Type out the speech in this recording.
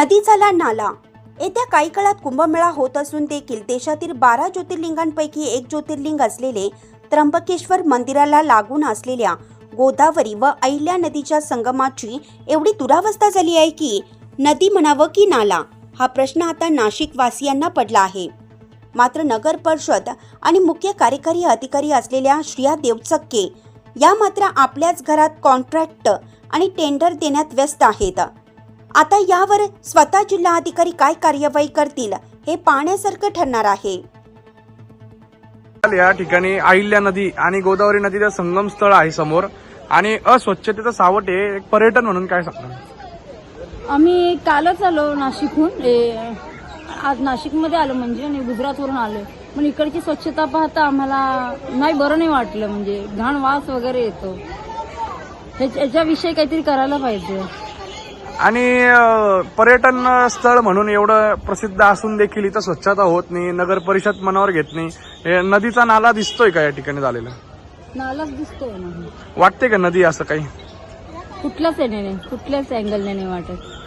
नदी झाला नाला. येत्या काही काळात कुंभमेळा होत असून देखील देशातील बारा ज्योतिर्लिंगांपैकी एक ज्योतिर्लिंग असलेले त्र्यंबकेश्वर मंदिराला लागून असलेल्या गोदावरी व अहिल्या नदीच्या संगमाची एवढी दुरावस्था झाली आहे की नदी म्हणावं की नाला हा प्रश्न आता नाशिकवासियांना पडला आहे. मात्र नगर परिषद आणि मुख्य कार्यकारी अधिकारी असलेल्या श्रिया देवचक्के या मात्र आपल्याच घरात कॉन्ट्रॅक्ट आणि टेंडर देण्यात व्यस्त आहेत. आता यावर स्वतः जिल्हाधिकारी काय कार्यवाही करतील हे पाहण्यासारखं ठरणार आहे. या ठिकाणी अहिल्या नदी आणि गोदावरी नदीचं संगम स्थळ आहे समोर आणि अस्वच्छतेचं सावट आहे. एक पर्यटन म्हणून काय सांगणार? आम्ही कालच आलो नाशिकहून. ए, आज नाशिकमध्ये आलो म्हणजे आणि गुजरातवरून आलो पण इकडची स्वच्छता पाहता आम्हाला नाही बरं नाही वाटलं. म्हणजे घाण वास वगैरे येतो. याच्याविषयी काहीतरी करायला पाहिजे. आणि पर्यटन स्थळ म्हणून एवढं प्रसिद्ध असून देखील इथं स्वच्छता होत नाही नगर परिषद मनावर घेत नाही. हे नदीचा नाला दिसतोय का या ठिकाणी झालेला? नालाच दिसतोय वाटते का नदी असं काही? नाही कुठल्याच अँगलने नाही वाटत.